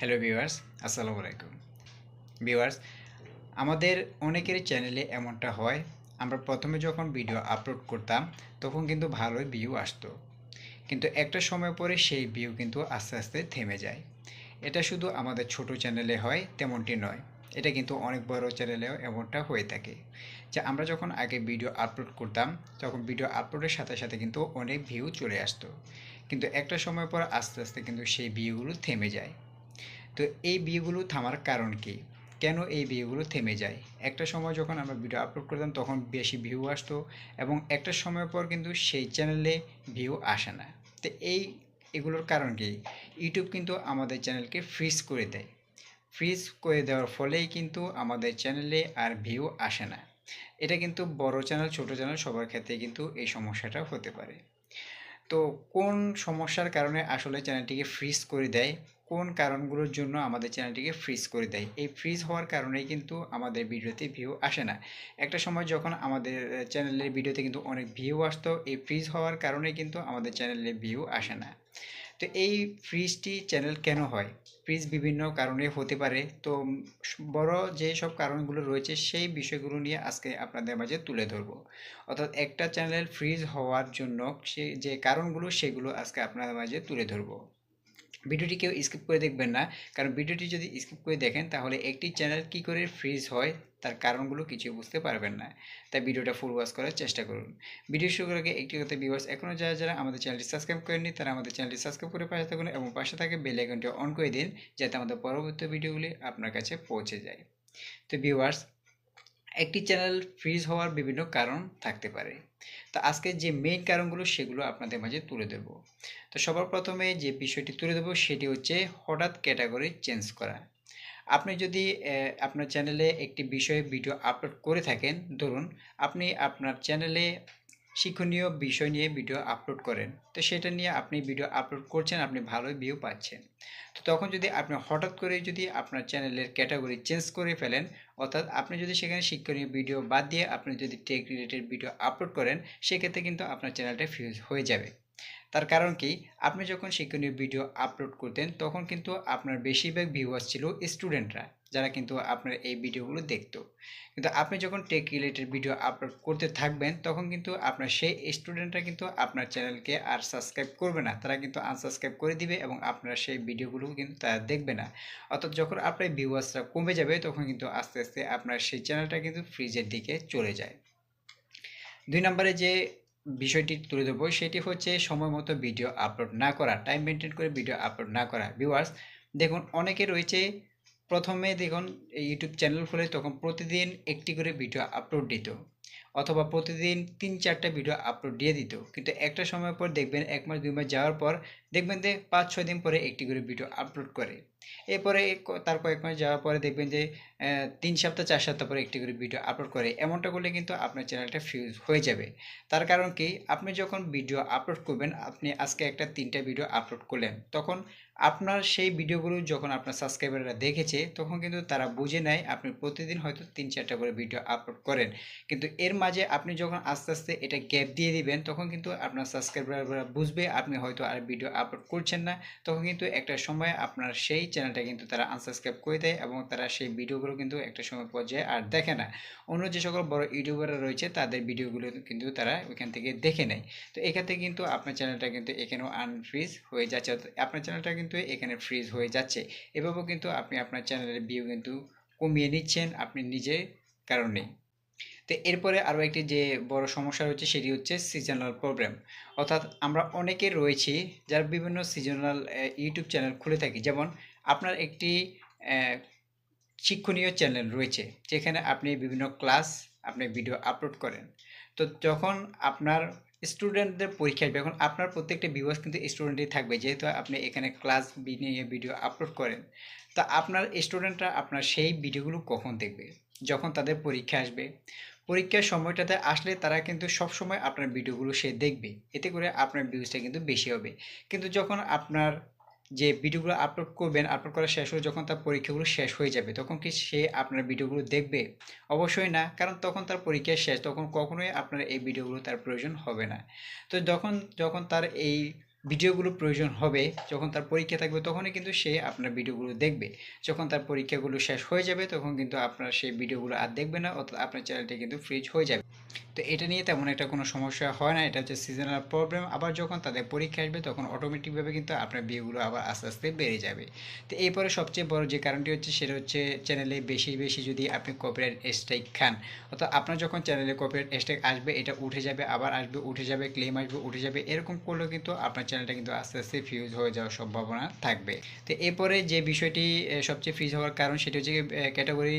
Hello viewers আসসালামু আলাইকুম viewers আমাদের অনেকেরই চ্যানেলে এমনটা হয়, আমরা প্রথমে যখন ভিডিও আপলোড করতাম, তখন কিন্তু ভালোই ভিউ আসতো। কিন্তু একটা সময় পরে সেই ভিউ কিন্তু আস্তে আস্তে থেমে যায়। এটা শুধু আমাদের ছোট চ্যানেলে হয়, তেমনটি নয়। এটা কিন্তু অনেক বড় চ্যানেলেও এমনটা হয়ে থাকে যে আমরা যখন আগে ভিডিও আপলোড করতাম, তখন ভিডিও আপলোডের সাথে সাথে কিন্তু অনেক ভিউ চলে আসতো। কিন্তু একটা সময় পর আস্তে আস্তে কিন্তু সেই ভিউগুলো থেমে যায়। তো এই বিয়েগুলো থামার কারণ কি? কেন এই বিয়েগুলো থেমে যায়? একটা সময় যখন আমরা ভিডিও আপলোড করতাম, তখন বেশি ভিউ আসতো এবং একটা সময় পর কিন্তু সেই চ্যানেলে ভিউ আসে না। তো এই, এগুলোর কারণ কি? ইউটিউব কিন্তু আমাদের চ্যানেলকে ফ্রিজ করে দেয়। ফ্রিজ করে দেওয়ার ফলেই কিন্তু আমাদের চ্যানেলে আর ভিউ আসে না। এটা কিন্তু বড় চ্যানেল ছোট চ্যানেল সবার ক্ষেত্রে কিন্তু এই সমস্যাটা হতে পারে। তো কোন সমস্যার কারণে আসলে চ্যানেলটিকে ফ্রিজ করে দেয়? কোন কারণগুলোর জন্য আমাদের চ্যানেলটিকে ফ্রিজ করে দেয়? এই ফ্রিজ হওয়ার কারণেই কিন্তু আমাদের ভিডিওতে ভিউ আসে না। একটা সময় যখন আমাদের চ্যানেলের ভিডিওতে কিন্তু অনেক ভিউ আসতো, এই ফ্রিজ হওয়ার কারণে কিন্তু আমাদের চ্যানেলে ভিউ আসে না। তো এই ফ্রিজটি চ্যানেল কেন হয়? ফ্রিজ বিভিন্ন কারণে হতে পারে। তো বড় যে সব কারণগুলো রয়েছে, সেই বিষয়গুলো নিয়ে আজকে আপনাদের মাঝে তুলে ধরবো। অর্থাৎ একটা চ্যানেল ফ্রিজ হওয়ার জন্য সে, যে কারণগুলো, সেগুলো আজকে আপনাদের মাঝে তুলে ধরবো। ভিডিওটি কেউ স্কিপ করে দেখবেন না। কারণ ভিডিওটি যদি স্কিপ করে দেখেন, তাহলে একটি চ্যানেল কি করে ফ্রিজ হয়, তার কারণগুলো কিছু বুঝতে পারবেন না। তাই ভিডিওটা ফুল ওয়াচ করার চেষ্টা করুন। ভিডিও শুরু করার আগে একটি কথা ভিউয়ার্স এখনও যারা যারা আমাদের চ্যানেলটি সাবস্ক্রাইব করেননি, তারা আমাদের চ্যানেলটি সাবস্ক্রাইব করে পাশে থাকুন এবং পাশে থাকে বেল আইকনটি অন করে দিন, যাতে আমাদের পরবর্তী ভিডিওগুলি আপনার কাছে পৌঁছে যায়। তো ভিউয়ার্স একটি চ্যানেল ফ্রিজ হওয়ার বিভিন্ন কারণ থাকতে পারে। তো আজকে যে মেইন কারণগুলো, সেগুলো আপনাদের মাঝে তুলে দেব তো সবার প্রথমে যে বিষয়টি তুলে দেব সেটি হচ্ছে হঠাৎ ক্যাটাগরি চেঞ্জ করা। আপনি যদি আপনার চ্যানেলে একটি বিষয়ে ভিডিও আপলোড করে থাকেন, ধরুন, আপনি আপনার চ্যানেলে শিক্ষণীয় বিষয় নিয়ে ভিডিও আপলোড করেন। তো সেটা নিয়ে আপনি ভিডিও আপলোড করছেন, আপনি ভালোই ভিউ পাচ্ছেন। তো তখন যদি আপনি হঠাৎ করে যদি আপনার চ্যানেলের ক্যাটাগরি চেঞ্জ করে ফেলেন, অর্থাৎ আপনি যদি সেখানে শিক্ষণীয় ভিডিও বাদ দিয়ে আপনি যদি টেক রিলেটেড ভিডিও আপলোড করেন, সেক্ষেত্রে কিন্তু আপনার চ্যানেলটা ফিউজ হয়ে যাবে। তার কারণ কি? আপনি যখন শিক্ষণীয় ভিডিও আপলোড করতেন, তখন কিন্তু আপনার বেশিরভাগ ভিউয়ার্স ছিল স্টুডেন্টরা যারা কিন্তু আপনার এই ভিডিওগুলো দেখতো। কিন্তু আপনি যখন টেক রিলেটেড ভিডিও আপলোড করতে থাকবেন, তখন কিন্তু আপনার সেই স্টুডেন্টরা কিন্তু আপনার চ্যানেলকে আর সাবস্ক্রাইব করবে না। তারা কিন্তু আনসাবস্ক্রাইব করে দিবে এবং আপনার সেই ভিডিওগুলো কিন্তু তারা দেখবে না। অর্থাৎ যখন আপনার ভিউয়ার্সরা কমে যাবে, তখন কিন্তু আস্তে আস্তে আপনার সেই চ্যানেলটা কিন্তু ফ্রিজের দিকে চলে যায়। দুই নম্বরে যে বিষয়টি তুলে ধরবো, সেটি হচ্ছে সময় মতো ভিডিও আপলোড না করা টাইম মেনটেন করে ভিডিও আপলোড না করা। ভিউয়ার্স দেখুন, অনেকে রয়েছে প্রথমে দেখুন ইউটিউব চ্যানেল খুলে তখন প্রতিদিন একটি করে ভিডিও আপলোড দিত। অথবা প্রতিদিন তিন চারটা ভিডিও আপলোড দিয়ে দিত। কিন্তু একটা সময় পর দেখবেন, এক মাস, দুই মাস যাওয়ার পর দেখবেন যে পাঁচ, ছয় দিন পরে একটি করে ভিডিও আপলোড করে। এরপরে তার কয়েক মাস যাওয়ার পরে দেখবেন যে তিন সপ্তাহ, চার সপ্তাহ পরে একটি করে ভিডিও আপলোড করে। এমনটা করলে কিন্তু আপনার চ্যানেলটা ফিউজ হয়ে যাবে। তার কারণ কি? আপনি যখন ভিডিও আপলোড করবেন, আপনি আজকে একটা তিনটা ভিডিও আপলোড করলেন, তখন আপনার সেই ভিডিওগুলো যখন আপনার সাবস্ক্রাইবাররা দেখেছে, তখন কিন্তু তারা বুঝে নেয় আপনি প্রতিদিন হয়তো তিন, চারটা করে ভিডিও আপলোড করেন। কিন্তু এর মাঝে আপনি যখন আস্তে আস্তে এটা গ্যাপ দিয়ে দিবেন, তখন কিন্তু আপনার সাবস্ক্রাইবাররা বুঝবে, আপনি হয়তো আর ভিডিও আপলোড করছেন না। তখন কিন্তু একটা সময় আপনার সেই চ্যানেলটা কিন্তু তারা আনসাবস্ক্রাইব করে দেয় এবং তারা সেই ভিডিওগুলো কিন্তু একটা সময় পর্যায়ে আর দেখে না। অন্য যে সকল বড় ইউটিউবাররা রয়েছে, তাদের ভিডিওগুলো কিন্তু তারা ওইখান থেকে দেখে নেয়। তো এক্ষেত্রে কিন্তু আপনার চ্যানেলটা কিন্তু এখানেও আনফ্রিজ হয়ে যাচ্ছে। আপনার চ্যানেলটা কিন্তু এখানে ফ্রিজ হয়ে যাচ্ছে। এভাবেও কিন্তু আপনি আপনার চ্যানেলের ভিউ কিন্তু কমিয়ে নিচ্ছেন আপনি নিজের কারণেই তো এরপরে আরও একটি যে বড় সমস্যা রয়েছে সেটি হচ্ছে সিজনাল প্রবলেম অর্থাৎ আমরা অনেকে রয়েছি যারা বিভিন্ন সিজনাল ইউটিউব চ্যানেল খুলে থাকি। যেমন আপনার একটি শিক্ষণীয় চ্যানেল রয়েছে, যেখানে আপনি বিভিন্ন ক্লাস আপনি ভিডিও আপলোড করেন। তো যখন আপনার স্টুডেন্টদের পরীক্ষা আসবে, এখন আপনার প্রত্যেকটা ভিউয়ার্স কিন্তু স্টুডেন্টই থাকবে, যেহেতু আপনি এখানে ক্লাস নিয়ে ভিডিও আপলোড করেন। তা আপনার স্টুডেন্টরা আপনার সেই ভিডিওগুলো কখন দেখবে? যখন তাদের পরীক্ষা আসবে। পরীক্ষার সময়টাতে আসলে তারা কিন্তু সব সময় আপনার ভিডিওগুলো সে দেখবে। এতে করে আপনার ভিউজটা কিন্তু বেশি হবে। কিন্তু যখন আপনার যে ভিডিওগুলো আপলোড করবেন আপলোড করা শেষ হয়ে যখন তার পরীক্ষাগুলো শেষ হয়ে যাবে, তখন কি সে আপনার ভিডিওগুলো দেখবে? অবশ্যই না, কারণ তখন তার পরীক্ষা শেষ, তখন কখনোই আপনার এই ভিডিওগুলো তার প্রয়োজন হবে না। তো যখন যখন তার এই ভিডিওগুলো প্রয়োজন হবে, যখন তার পরীক্ষা থাকবে তখনই কিন্তু সে আপনার ভিডিওগুলো দেখবে। যখন তার পরীক্ষাগুলো শেষ হয়ে যাবে তখন কিন্তু আপনার সেই ভিডিওগুলো আর দেখবে না, অর্থাৎ আপনার চ্যানেলটি কিন্তু ফ্রিজ হয়ে যাবে। তো এটা নিয়ে তেমন একটা কোনো সমস্যা হয় না, এটা হচ্ছে সিজনাল প্রবলেম আবার যখন তাদের পরীক্ষা আসবে তখন অটোমেটিকভাবে কিন্তু আপনার ভিউগুলো আবার আস্তে আস্তে বেড়ে যাবে। তো এরপরে সবচেয়ে বড় যে কারণটি হচ্ছে সেটা হচ্ছে চ্যানেলে বেশি বেশি যদি আপনি কপিরাইট স্ট্রাইক খান, অর্থাৎ আপনার যখন চ্যানেলে কপিরাইট স্ট্রাইক আসবে, এটা উঠে যাবে, আবার আসবে, উঠে যাবে ক্লেম আসবে, উঠে যাবে, এরকম করলেও কিন্তু আপনার চ্যানেলটা কিন্তু আস্তে আস্তে ফিউজ হয়ে যাওয়ার সম্ভাবনা থাকবে। তো এরপরে যে বিষয়টি সবচেয়ে ফ্রিজ হওয়ার কারণ সেটা হচ্ছে ক্যাটাগরি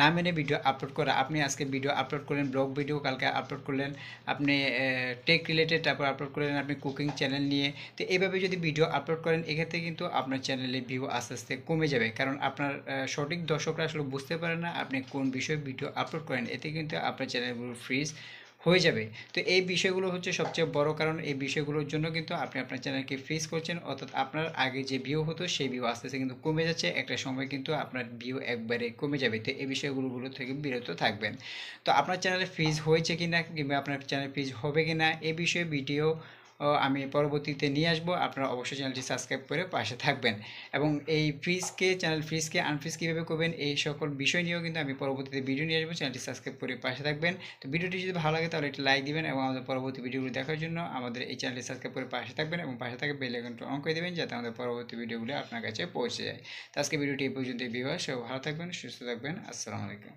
না মেনে ভিডিও আপলোড করা। আপনি আজকে ভিডিও আপলোড করলেন ব্লগ ভিডিও কালকে আপলোড করলেন, আপনি টেক রিলেটেড তারপর আপলোড করলেন, আপনি কুকিং চ্যানেল নিয়ে। তো এইভাবে যদি ভিডিও আপলোড করেন, এক্ষেত্রে কিন্তু আপনার চ্যানেলে ভিউ আস্তে আস্তে কমে যাবে। কারণ আপনার সঠিক দর্শকরা আসলে বুঝতে পারে না আপনি কোন বিষয়ে ভিডিও আপলোড করেন। এতে কিন্তু আপনার চ্যানেলগুলো ফ্রিজ হয়ে যাবে। তো এই বিষয়গুলো হচ্ছে সবচেয়ে বড় কারণ। এই বিষয়গুলোর জন্য কিন্তু আপনি আপনার চ্যানেলকে ফ্রিজ করছেন, অর্থাৎ আপনার আগে যে ভিউ হতো, সেই ভিউ আস্তে আস্তে কিন্তু কমে যাচ্ছে। একটা সময় কিন্তু আপনার ভিউ একবারে কমে যাবে। তো এই বিষয়গুলোগুলো থেকে বিরত থাকবেন। তো আপনার চ্যানেলে ফ্রিজ হয়েছে কি না কিংবা আপনার চ্যানেল ফ্রিজ হবে কি না এ বিষয়ে ভিডিও আমি পরবর্তীতে নিয়ে আসব। আপনারা অবশ্যই চ্যানেলটি সাবস্ক্রাইব করে পাশে থাকবেন। এবং এই ফ্রিজকে, চ্যানেল ফ্রিজকে আনফ্রিজ কীভাবে করবেন, এই সকল বিষয় নিয়েও কিন্তু আমি পরবর্তীতে ভিডিও নিয়ে আসব। চ্যানেলটি সাবস্ক্রাইব করে পাশে থাকবেন। তো ভিডিওটি যদি ভালো লাগে তাহলে একটি লাইক দিবেন এবং আমাদের পরবর্তী ভিডিওগুলো দেখার জন্য আমাদের এই চ্যানেলটি সাবস্ক্রাইব করে পাশে থাকবেন এবং পাশে থাকা বেল আইকনটি অন করে দেবেন যাতে আমাদের পরবর্তী ভিডিওগুলো আপনার কাছে পৌঁছে যায়। তো আজকে ভিডিওটি এই পর্যন্ত ভিউয়ার সব ভালো থাকবেন, সুস্থ থাকবেন। আসসালামু আলাইকুম।